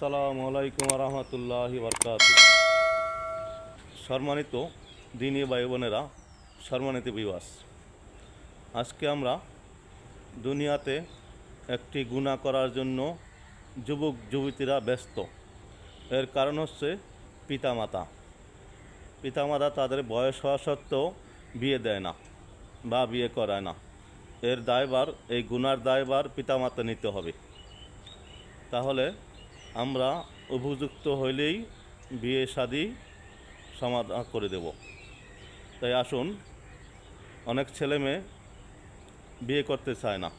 আসসালামু আলাইকুম রহমতুল্লাহ বরকাত সম্মানিত দিনী ভাই বোনেরা, সম্মানিত বিবাস আজকে আমরা দুনিয়াতে একটি গুণা করার জন্য যুবক যুবতীরা ব্যস্ত। এর কারণ হচ্ছে পিতামাতা। পিতামাতা তাদের বয়স হওয়া সত্ত্বেও বিয়ে দেয় না বা বিয়ে করায় না। এর দায়বার এই গুনার দায়বার পিতামাতা নিতে হবে। তাহলে আমরা উপযুক্ত হইলেই বিয়ে শাদি সমাধান করে দেব। তাই আসুন, অনেক ছেলে মেয়ে বিয়ে করতে চায় না।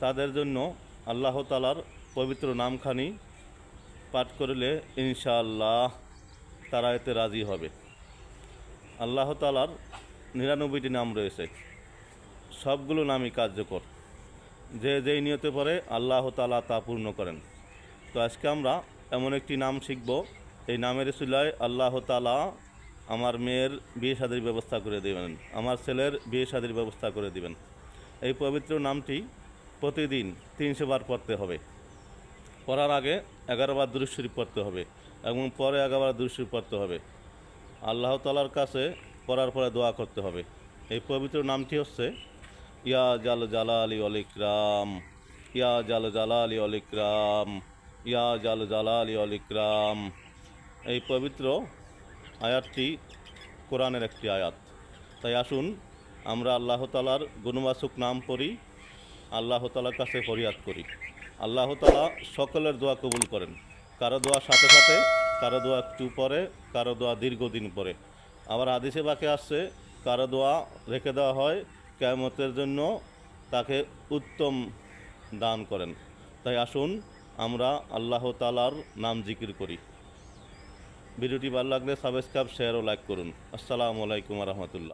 তাদের জন্য আল্লাহ তালার পবিত্র নামখানি পাঠ করলে ইনশাআল্লাহ তারা এতে রাজি হবে। আল্লাহ তালার নিরানব্বইটি নাম রয়েছে। সবগুলো নামই কার্যকর। যে যেই নিয়তে পরে আল্লাহ তালা তা পূর্ণ করেন। তো আজকে আমরা এমন একটি নাম শিখব। এই নামের সিলায় আল্লাহ তালা আমার মেয়ের বিয়ে শাদির ব্যবস্থা করে দেবেন, আমার ছেলের বিয়ে শাদির ব্যবস্থা করে দিবেন। এই পবিত্র নামটি প্রতিদিন তিনশো বার পড়তে হবে। পড়ার আগে এগারো বার দুরুশরীফ পড়তে হবে এবং পরে এগারো বার দুরুশরীফ পড়তে হবে। আল্লাহ তালার কাছে পড়ার পরে দোয়া করতে হবে। এই পবিত্র নামটি হচ্ছে, ইয়া জাল জালালি অলিক্রাম ইয়া জাল জালালি অলিক্রাম ইয়া জাল জালালি অলিক্রাম এই পবিত্র আয়াতটি কোরআনের একটি আয়াত। তাই আসুন, আমরা আল্লাহ তালার গুণবাসুক নাম পড়ি, আল্লাহ তালার কাছে ফরিয়াদ করি। আল্লাহ তালা সকলের দোয়া কবুল করেন। কারও দোয়া সাথে সাথে, কারও দোয়া একটু পরে, কারও দোয়া দীর্ঘদিন পরে। আবার আদিসে বাকে আসছে, কারও দোয়া রেখে দেওয়া হয় কেমতের জন্য তাকে উত্তম দান করেন। তাই আসুন আমরা আল্লাহ তালার নাম জিকির করি। ভিডিওটি ভালো লাগলে সাবস্ক্রাইব শেয়ার ও লাইক করুন। আসসালামু আলাইকুম রহমতুল্লাহ।